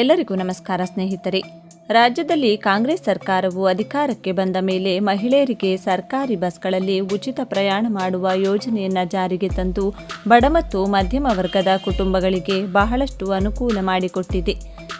ಎಲ್ಲರಿಗೂ ನಮಸ್ಕಾರ ಸ್ನೇಹಿತರೆ. ರಾಜ್ಯದಲ್ಲಿ ಕಾಂಗ್ರೆಸ್ ಸರ್ಕಾರವು ಅಧಿಕಾರಕ್ಕೆ ಬಂದ ಮೇಲೆ ಮಹಿಳೆಯರಿಗೆ ಸರ್ಕಾರಿ ಬಸ್ಗಳಲ್ಲಿ ಉಚಿತ ಪ್ರಯಾಣ ಮಾಡುವ ಯೋಜನೆಯನ್ನು ಜಾರಿಗೆ ತಂದು, ಬಡ ಮತ್ತು ಮಧ್ಯಮ ವರ್ಗದ ಕುಟುಂಬಗಳಿಗೆ ಬಹಳಷ್ಟು ಅನುಕೂಲ ಮಾಡಿಕೊಟ್ಟಿದೆ.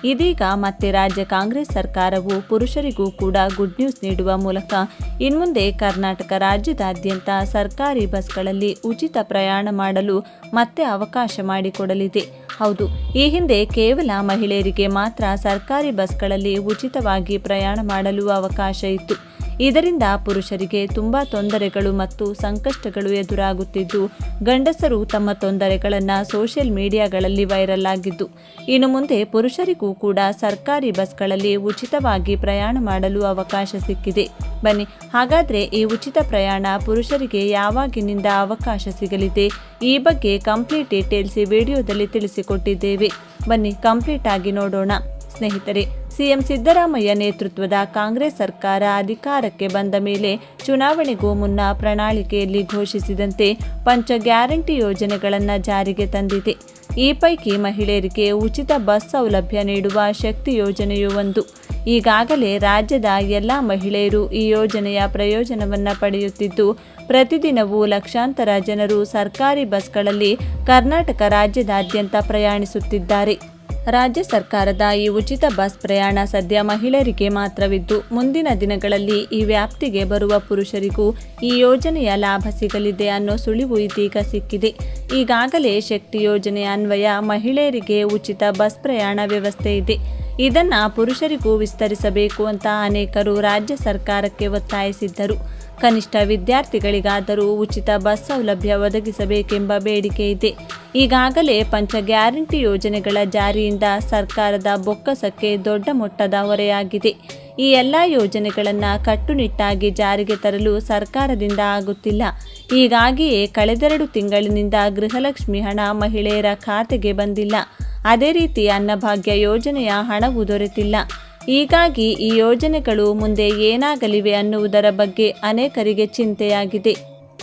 ಇದೀಗ ಮತ್ತೆ ರಾಜ್ಯ ಕಾಂಗ್ರೆಸ್ ಸರ್ಕಾರವು ಪುರುಷರಿಗೂ ಕೂಡ ಗುಡ್ ನ್ಯೂಸ್ ನೀಡುವ ಮೂಲಕ ಇನ್ಮುಂದೆ ಕರ್ನಾಟಕ ರಾಜ್ಯದಾದ್ಯಂತ ಸರ್ಕಾರಿ ಬಸ್ಗಳಲ್ಲಿ ಉಚಿತ ಪ್ರಯಾಣ ಮಾಡಲು ಮತ್ತೆ ಅವಕಾಶ ಮಾಡಿಕೊಡಲಿದೆ. ಹೌದು, ಈ ಹಿಂದೆ ಕೇವಲ ಮಹಿಳೆಯರಿಗೆ ಮಾತ್ರ ಸರ್ಕಾರಿ ಬಸ್ಗಳಲ್ಲಿ ಉಚಿತವಾಗಿ ಪ್ರಯಾಣ ಮಾಡಲು ಅವಕಾಶ ಇತ್ತು. ಇದರಿಂದ ಪುರುಷರಿಗೆ ತುಂಬಾ ತೊಂದರೆಗಳು ಮತ್ತು ಸಂಕಷ್ಟಗಳು ಎದುರಾಗುತ್ತಿದ್ದು, ಗಂಡಸರು ತಮ್ಮ ತೊಂದರೆಗಳನ್ನು ಸೋಷಿಯಲ್ ಮೀಡಿಯಾಗಳಲ್ಲಿ ವೈರಲ್ ಆಗಿದ್ದು, ಇನ್ನು ಮುಂದೆ ಪುರುಷರಿಗೂ ಕೂಡ ಸರ್ಕಾರಿ ಬಸ್ಗಳಲ್ಲಿ ಉಚಿತವಾಗಿ ಪ್ರಯಾಣ ಮಾಡಲು ಅವಕಾಶ ಸಿಕ್ಕಿದೆ. ಬನ್ನಿ, ಹಾಗಾದ್ರೆ ಈ ಉಚಿತ ಪ್ರಯಾಣ ಪುರುಷರಿಗೆ ಯಾವಾಗಿನಿಂದ ಅವಕಾಶ ಸಿಗಲಿದೆ? ಈ ಬಗ್ಗೆ ಕಂಪ್ಲೀಟ್ ಡೀಟೇಲ್ಸ್ ಈ ವಿಡಿಯೋದಲ್ಲಿ ತಿಳಿಸಿಕೊಟ್ಟಿದ್ದೇವೆ. ಬನ್ನಿ, ಕಂಪ್ಲೀಟ್ ಆಗಿ ನೋಡೋಣ. ಸ್ನೇಹಿತರೆ ಸಿಎಂ ಸಿದ್ದರಾಮಯ್ಯ ನೇತೃತ್ವದ ಕಾಂಗ್ರೆಸ್ ಸರ್ಕಾರ ಅಧಿಕಾರಕ್ಕೆ ಬಂದ ಮೇಲೆ ಚುನಾವಣೆಗೂ ಮುನ್ನ ಪ್ರಣಾಳಿಕೆಯಲ್ಲಿ ಘೋಷಿಸಿದಂತೆ ಪಂಚ ಗ್ಯಾರಂಟಿ ಯೋಜನೆಗಳನ್ನು ಜಾರಿಗೆ ತಂದಿದೆ. ಈ ಪೈಕಿ ಮಹಿಳೆಯರಿಗೆ ಉಚಿತ ಬಸ್ ಸೌಲಭ್ಯ ನೀಡುವ ಶಕ್ತಿ ಯೋಜನೆಯೂ ಒಂದು. ಈಗಾಗಲೇ ರಾಜ್ಯದ ಎಲ್ಲ ಮಹಿಳೆಯರು ಈ ಯೋಜನೆಯ ಪ್ರಯೋಜನವನ್ನು ಪಡೆಯುತ್ತಿದ್ದು, ಪ್ರತಿದಿನವೂ ಲಕ್ಷಾಂತರ ಜನರು ಸರ್ಕಾರಿ ಬಸ್ಗಳಲ್ಲಿ ಕರ್ನಾಟಕ ರಾಜ್ಯದಾದ್ಯಂತ ಪ್ರಯಾಣಿಸುತ್ತಿದ್ದಾರೆ. ರಾಜ್ಯ ಸರ್ಕಾರದ ಈ ಉಚಿತ ಬಸ್ ಪ್ರಯಾಣ ಸದ್ಯ ಮಹಿಳೆಯರಿಗೆ ಮಾತ್ರವಿದ್ದು, ಮುಂದಿನ ದಿನಗಳಲ್ಲಿ ಈ ವ್ಯಾಪ್ತಿಗೆ ಬರುವ ಪುರುಷರಿಗೂ ಈ ಯೋಜನೆಯ ಲಾಭ ಸಿಗಲಿದೆ ಅನ್ನೋ ಸುಳಿವು ಇದೀಗ ಸಿಕ್ಕಿದೆ. ಈಗಾಗಲೇ ಶಕ್ತಿ ಯೋಜನೆ ಅನ್ವಯ ಮಹಿಳೆಯರಿಗೆ ಉಚಿತ ಬಸ್ ಪ್ರಯಾಣ ವ್ಯವಸ್ಥೆ ಇದೆ. ಇದನ್ನ ಪುರುಷರಿಗೂ ವಿಸ್ತರಿಸಬೇಕು ಅಂತ ಅನೇಕರು ರಾಜ್ಯ ಸರ್ಕಾರಕ್ಕೆ ಒತ್ತಾಯಿಸಿದ್ದರು. ಕನಿಷ್ಠ ವಿದ್ಯಾರ್ಥಿಗಳಿಗಾದರೂ ಉಚಿತ ಬಸ್ ಸೌಲಭ್ಯ ಒದಗಿಸಬೇಕೆಂಬ ಬೇಡಿಕೆ ಇದೆ. ಈಗಾಗಲೇ ಪಂಚ ಗ್ಯಾರಂಟಿ ಯೋಜನೆಗಳ ಜಾರಿಯಿಂದ ಸರ್ಕಾರದ ಬೊಕ್ಕಸಕ್ಕೆ ದೊಡ್ಡ ಮಟ್ಟದ ಹೊರೆಯಾಗಿದೆ. ಈ ಎಲ್ಲ ಯೋಜನೆಗಳನ್ನು ಕಟ್ಟುನಿಟ್ಟಾಗಿ ಜಾರಿಗೆ ತರಲು ಸರ್ಕಾರದಿಂದ ಆಗುತ್ತಿಲ್ಲ. ಹೀಗಾಗಿಯೇ ಕಳೆದೆರಡು ತಿಂಗಳಿನಿಂದ ಗೃಹಲಕ್ಷ್ಮಿ ಹಣ ಮಹಿಳೆಯರ ಖಾತೆಗೆ ಬಂದಿಲ್ಲ. ಅದೇ ರೀತಿ ಅನ್ನಭಾಗ್ಯ ಯೋಜನೆಯ ಹಣವು ದೊರೆತಿಲ್ಲ. ಹೀಗಾಗಿ ಈ ಯೋಜನೆಗಳು ಮುಂದೆ ಏನಾಗಲಿವೆ ಅನ್ನುವುದರ ಬಗ್ಗೆ ಅನೇಕರಿಗೆ ಚಿಂತೆಯಾಗಿದೆ.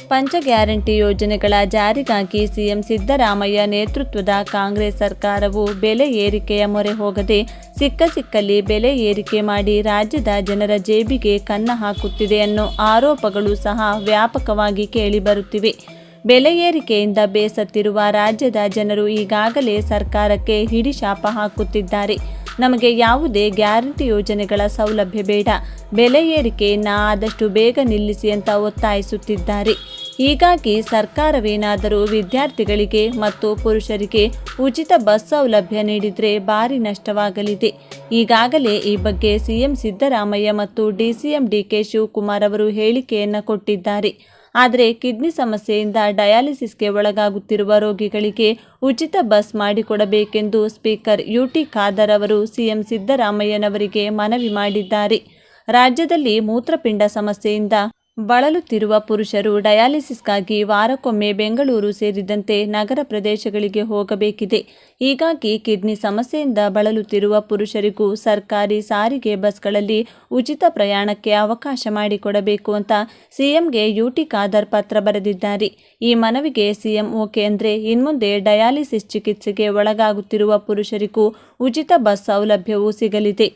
ಪಂಚ ಗ್ಯಾರಂಟಿ ಯೋಜನೆಗಳ ಜಾರಿಗಾಗಿ ಸಿಎಂ ಸಿದ್ದರಾಮಯ್ಯ ನೇತೃತ್ವದ ಕಾಂಗ್ರೆಸ್ ಸರ್ಕಾರವು ಬೆಲೆ ಏರಿಕೆಯ ಮೊರೆ ಹೋಗದೆ ಸಿಕ್ಕ ಸಿಕ್ಕಲ್ಲಿ ಬೆಲೆ ಏರಿಕೆ ಮಾಡಿ ರಾಜ್ಯದ ಜನರ ಜೇಬಿಗೆ ಕನ್ನ ಹಾಕುತ್ತಿದೆ ಅನ್ನೋ ಆರೋಪಗಳು ಸಹ ವ್ಯಾಪಕವಾಗಿ ಕೇಳಿಬರುತ್ತಿವೆ. ಬೆಲೆ ಏರಿಕೆಯಿಂದ ಬೇಸತ್ತಿರುವ ರಾಜ್ಯದ ಜನರು ಈಗಾಗಲೇ ಸರ್ಕಾರಕ್ಕೆ ಹಿಡಿಶಾಪ ಹಾಕುತ್ತಿದ್ದಾರೆ. ನಮಗೆ ಯಾವುದೇ ಗ್ಯಾರಂಟಿ ಯೋಜನೆಗಳ ಸೌಲಭ್ಯ ಬೇಡ. ಬೆಲೆ ಏರಿಕೆಯನ್ನು ಆದಷ್ಟು ಬೇಗ ನಿಲ್ಲಿಸಿ ಅಂತ ಒತ್ತಾಯಿಸುತ್ತಿದ್ದಾರೆ. ಹೀಗಾಗಿ ಸರ್ಕಾರವೇನಾದರೂ ವಿದ್ಯಾರ್ಥಿಗಳಿಗೆ ಮತ್ತು ಪುರುಷರಿಗೆ ಉಚಿತ ಬಸ್ ಸೌಲಭ್ಯ ನೀಡಿದರೆ ಭಾರಿ ನಷ್ಟವಾಗಲಿದೆ. ಈಗಾಗಲೇ ಈ ಬಗ್ಗೆ ಸಿಎಂ ಸಿದ್ದರಾಮಯ್ಯ ಮತ್ತು ಡಿಸಿಎಂ ಡಿಕೆ ಶಿವಕುಮಾರ್ ಅವರು ಹೇಳಿಕೆಯನ್ನು ಕೊಟ್ಟಿದ್ದಾರೆ. ಆದರೆ ಕಿಡ್ನಿ ಸಮಸ್ಯೆಯಿಂದ ಡಯಾಲಿಸಿಸ್ಗೆ ಒಳಗಾಗುತ್ತಿರುವ ರೋಗಿಗಳಿಗೆ ಉಚಿತ ಬಸ್ ಮಾಡಿಕೊಡಬೇಕೆಂದು ಸ್ಪೀಕರ್ ಯುಟಿ ಖಾದರ್ ಅವರು ಸಿಎಂ ಸಿದ್ದರಾಮಯ್ಯನವರಿಗೆ ಮನವಿ ಮಾಡಿದ್ದಾರೆ. ರಾಜ್ಯದಲ್ಲಿ ಮೂತ್ರಪಿಂಡ ಸಮಸ್ಯೆಯಿಂದ ಬಳಲುತ್ತಿರುವ ಪುರುಷರು ಡಯಾಲಿಸಿಸ್ಗಾಗಿ ವಾರಕ್ಕೊಮ್ಮೆ ಬೆಂಗಳೂರು ಸೇರಿದಂತೆ ನಗರ ಪ್ರದೇಶಗಳಿಗೆ ಹೋಗಬೇಕಿದೆ. ಹೀಗಾಗಿ ಕಿಡ್ನಿ ಸಮಸ್ಯೆಯಿಂದ ಬಳಲುತ್ತಿರುವ ಪುರುಷರಿಗೂ ಸರ್ಕಾರಿ ಸಾರಿಗೆ ಬಸ್ಗಳಲ್ಲಿ ಉಚಿತ ಪ್ರಯಾಣಕ್ಕೆ ಅವಕಾಶ ಮಾಡಿಕೊಡಬೇಕು ಅಂತ ಸಿಎಂಗೆ ಯುಟಿ ಖಾದರ್ ಪತ್ರ ಬರೆದಿದ್ದಾರೆ. ಈ ಮನವಿಗೆ ಸಿಎಂ ಓಕೆ ಅಂದರೆ ಇನ್ಮುಂದೆ ಡಯಾಲಿಸಿಸ್ ಚಿಕಿತ್ಸೆಗೆ ಒಳಗಾಗುತ್ತಿರುವ ಪುರುಷರಿಗೂ ಉಚಿತ ಬಸ್ ಸೌಲಭ್ಯವೂ ಸಿಗಲಿದೆ.